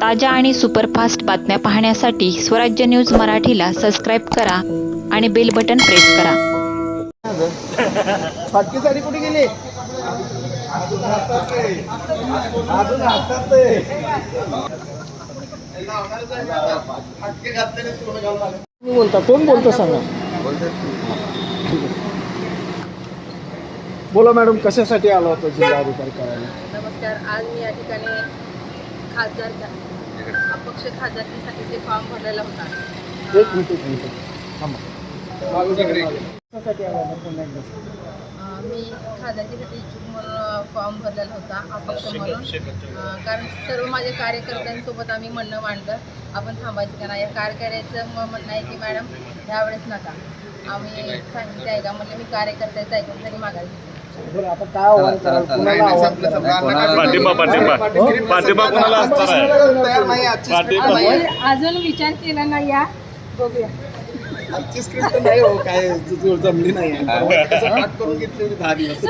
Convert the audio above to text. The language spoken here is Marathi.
ताज्या आणि सुपरफास्ट बातम्या पाहण्यासाठी स्वराज्य न्यूज मराठीला सबस्क्राईब करा आणि बेल बटन प्रेस करा. कुठे गेली? बोलता कोण बोलतो सांगा? बोला मॅडम कशासाठी आला होता जिल्हाधिकारी करायला नमस्कार आज मी या ठिकाणी खासदार अपक्ष खासदारकीसाठी फॉर्म भरलेला होता. एक मिनिट एक मिनिट. थांबा. मी खासदारकीसाठी इच्छुक म्हणून फॉर्म भरलेला होता अपक्ष म्हणून. कारण सर्व माझ्या कार्यकर्त्यांसोबत आम्ही म्हणणं मांडलं आपण थांबायचं का नाही? या कार्यकर्त्याचं म्हणणं आहे की मॅडम ह्यावेळेस नका. आम्ही सांगितलं आहे का म्हणलं मी कार्यकर्त्याचं ऐकून तरी मागायला घेतली बरं आता काय आव्हान कराल? कुणाला आव्हान पाठिंबा पाठिंबा. पाठिंबा कोणाला असणार आहे? पाठिंबा. कराल अजून विचार केला नाही या. बघूया. आजची स्क्रिप्ट नाही हो काय जमली नाही पाठ करून घेतली होती दहा दिवस.